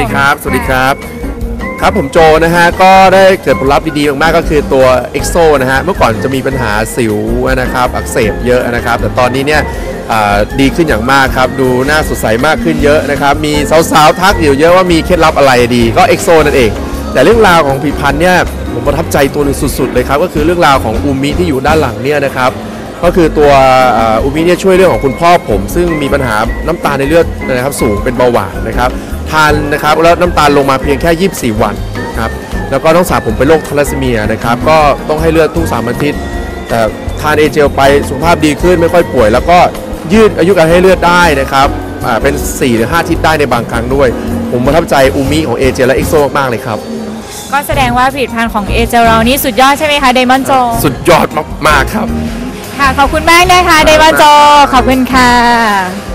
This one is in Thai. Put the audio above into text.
ดีครับ สวัสดีครับ ครับผมโจนะฮะ ก็ได้เกิดผลลัพธ์ดีๆ มากๆ ก็คือตัว EXO นะฮะ เมื่อก่อนจะมีปัญหาสิวนะครับ อักเสบเยอะนะครับ แต่ตอนนี้เนี่ยอ่าดีขึ้นอย่างมากครับ ดูหน้าสดใสมากขึ้นเยอะนะครับ มีสาวๆ ทักอยู่เยอะว่ามีเคล็ดลับอะไรดี ก็ EXO นั่นเอง แต่เรื่องราวของผลิตภัณฑ์เนี่ย ผมประทับใจตัวหนึ่งสุด ๆ เลยครับ ก็คือเรื่องราวของอูมิที่อยู่ด้านหลังเนี่ยนะครับ ก็คือตัวอ่าอูมิเนี่ยช่วยเรื่องของคุณพ่อผม ซึ่งมีปัญหาน้ำตาลในเลือดนะครับสูงเป็นเบาหวานนะครับทานนะครับแล้วน้ำตาลลงมาเพียงแค่ 24 วันครับแล้วก็น้องสาวผมเป็นโรคทาลัสซีเมียนะครับก็ต้องให้เลือดทุกสามอาทิตย์แต่ทานเอเจลไปสุขภาพดีขึ้นไม่ค่อยป่วย แล้วก็ยืดอายุการให้เลือดได้นะครับอ่าเป็น 4 หรือ5อาทิตย์ได้ในบางครั้งด้วย ผมประทับใจอูมิของเอเจลและเอ็กโซมากๆเลยครับก็แสดงว่าผลิตภัณฑ์ของเอเจลเรานี่สุดยอดใช่ไหมคะเดมอนโจสุดยอดมากๆครับค่ะ ขอบคุณมากนะคะเดวาโจ ขอบคุณค่ะ